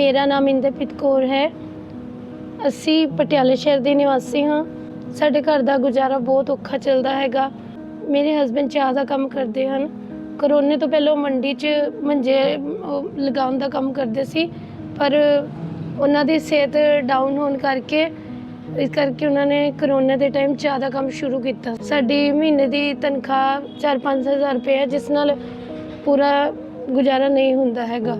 ਮੇਰਾ ਨਾਮ ਇੰਦਰਪ੍ਰੀਤ ਕੌਰ ਹੈ। ਅਸੀਂ ਪਟਿਆਲੇ ਸ਼ਹਿਰ ਦੇ ਨਿਵਾਸੀ ਹਾਂ। ਸਾਡੇ ਘਰ ਦਾ ਗੁਜ਼ਾਰਾ ਬਹੁਤ ਔਖਾ ਚੱਲਦਾ ਹੈਗਾ। ਮੇਰੇ ਹਸਬੰਡ ਚਾਹ ਦਾ ਕੰਮ ਕਰਦੇ ਹਨ। ਕਰੋਨੇ ਤੋਂ ਪਹਿਲਾਂ ਉਹ ਮੰਡੀ 'ਚ ਮੰਜੇ ਲਗਾਉਣ ਦਾ ਕੰਮ ਕਰਦੇ ਸੀ। ਪਰ ਉਹਨਾਂ ਦੀ ਸਿਹਤ ਡਾਊਨ ਹੋਣ ਕਰਕੇ, ਇਸ ਕਰਕੇ ਉਹਨਾਂ ਨੇ ਕਰੋਨਾ ਦੇ ਟਾਈਮ ਚਾਹ ਦਾ ਕੰਮ ਸ਼ੁਰੂ ਕੀਤਾ। ਸਾਡੀ ਮਹੀਨੇ ਦੀ ਤਨਖਾਹ 4-5 ਹਜ਼ਾਰ ਰੁਪਏ ਹੈ, ਜਿਸ ਨਾਲ ਪੂਰਾ ਗੁਜ਼ਾਰਾ ਨਹੀਂ ਹੁੰਦਾ ਹੈਗਾ।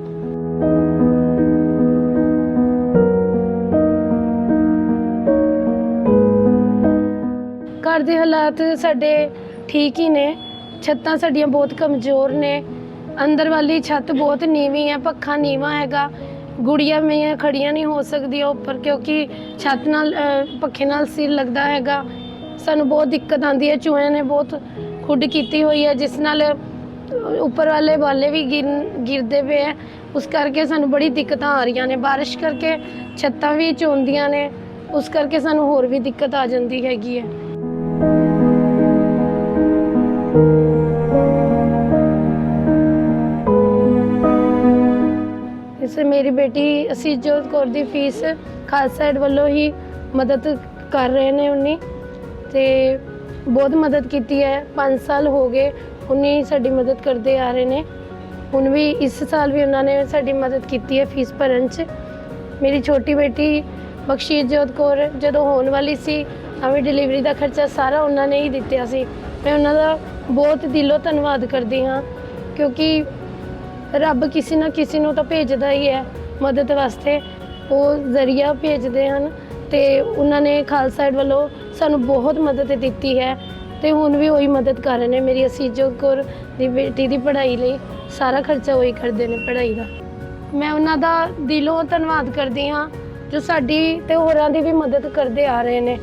ਘਰ ਦੇ ਹਾਲਾਤ ਸਾਡੇ ਠੀਕ ਹੀ ਨੇ। ਛੱਤਾਂ ਸਾਡੀਆਂ ਬਹੁਤ ਕਮਜ਼ੋਰ ਨੇ। ਅੰਦਰ ਵਾਲੀ ਛੱਤ ਬਹੁਤ ਨੀਵੀਂ ਹੈ ਪੱਖਾ ਨੀਵਾਂ ਹੈਗਾ। ਗੁੜੀਆਂ ਮੇਰੀਆਂ ਖੜੀਆਂ ਨਹੀਂ ਹੋ ਸਕਦੀਆਂ ਉੱਪਰ ਕਿਉਂਕਿ ਛੱਤ ਨਾਲ ਅਹ, ਪੱਖੇ ਨਾਲ ਸਿਰ ਲੱਗਦਾ ਹੈਗਾ। ਸਾਨੂੰ ਬਹੁਤ ਦਿੱਕਤ ਆਉਂਦੀ ਹੈ ਚੂਹਿਆਂ ਨੇ ਬਹੁਤ ਖੁੱਡ ਕੀਤੀ ਹੋਈ ਹੈ ਜਿਸ ਨਾਲ ਉੱਪਰ ਵਾਲੇ ਵਾਲੇ ਵੀ ਗਿਰ ਗਿਰਦੇ ਪਏ ਹੈ। ਉਸ ਕਰਕੇ ਸਾਨੂੰ ਬੜੀ ਦਿੱਕਤਾਂ ਆ ਰਹੀਆਂ ਨੇ। ਬਾਰਿਸ਼ ਕਰਕੇ ਛੱਤਾਂ ਵੀ ਚੋਂਦੀਆਂ ਨੇ। ਉਸ ਕਰਕੇ ਸਾਨੂੰ ਹੋਰ ਵੀ ਦਿੱਕਤ ਆ ਜਾਂਦੀ ਹੈਗੀ ਹੈ। ਇਸ ਮੇਰੀ ਬੇਟੀ ਅਸੀਜੋਤ ਕੌਰ ਦੀ ਫੀਸ ਖਾਲਸਾ ਏਡ ਵੱਲੋਂ ਹੀ ਮਦਦ ਕਰ ਰਹੇ ਨੇ ਉਨੀ। ਤੇ ਬਹੁਤ ਮਦਦ ਕੀਤੀ ਹੈ। 5 ਸਾਲ ਹੋ ਗਏ ਉਨੀ ਸਾਡੀ ਮਦਦ ਕਰਦੇ ਆ ਰਹੇ ਨੇ। ਹੁਣ ਵੀ ਇਸ ਸਾਲ ਵੀ ਉਹਨਾਂ ਨੇ ਸਾਡੀ ਮਦਦ ਕੀਤੀ ਹੈ ਫੀਸ ਭਰਨ 'ਚ। ਮੇਰੀ ਛੋਟੀ ਬੇਟੀ ਬਖਸ਼ੀਸ਼ਜੋਤ ਕੌਰ ਜਦੋਂ ਹੋਣ ਵਾਲੀ ਸੀ, ਐਵੇਂ ਡਿਲੀਵਰੀ ਦਾ ਖਰਚਾ ਸਾਰਾ ਉਹਨਾਂ ਨੇ ਹੀ ਦਿੱਤਾ ਸੀ। ਮੈਂ ਉਹਨਾਂ ਦਾ ਬਹੁਤ ਦਿਲੋਂ ਧੰਨਵਾਦ ਕਰਦੀ ਹਾਂ, ਕਿਉਂਕਿ ਰੱਬ ਕਿਸੇ ਨਾ ਕਿਸੇ ਨੂੰ ਤਾਂ ਭੇਜਦਾ ਹੀ ਹੈ ਮਦਦ ਵਾਸਤੇ। ਉਹ ਜ਼ਰੀਆ ਭੇਜਦੇ ਹਨ ਤੇ ਉਹਨਾਂ ਨੇ ਖਾਲਸਾ ਏਡ ਵੱਲੋਂ ਸਾਨੂੰ ਬਹੁਤ ਮਦਦ ਦਿੱਤੀ ਹੈ ਤੇ ਹੁਣ ਵੀ ਉਹੀ ਮਦਦ ਕਰ ਰਹੇ ਨੇ। ਮੇਰੀ ਅਸੀਜੋ ਕੌਰ ਦੀ ਬੇਟੀ ਦੀ ਪੜ੍ਹਾਈ ਲਈ ਸਾਰਾ ਖਰਚਾ ਉਹੀ ਕਰਦੇ ਨੇ ਪੜ੍ਹਾਈ ਦਾ। ਮੈਂ ਉਹਨਾਂ ਦਾ ਦਿਲੋਂ ਧੰਨਵਾਦ ਕਰਦੀ ਹਾਂ ਜੋ ਸਾਡੀ ਤੇ ਹੋਰਾਂ ਦੀ ਵੀ ਮਦਦ ਕਰਦੇ ਆ ਰਹੇ ਨੇ।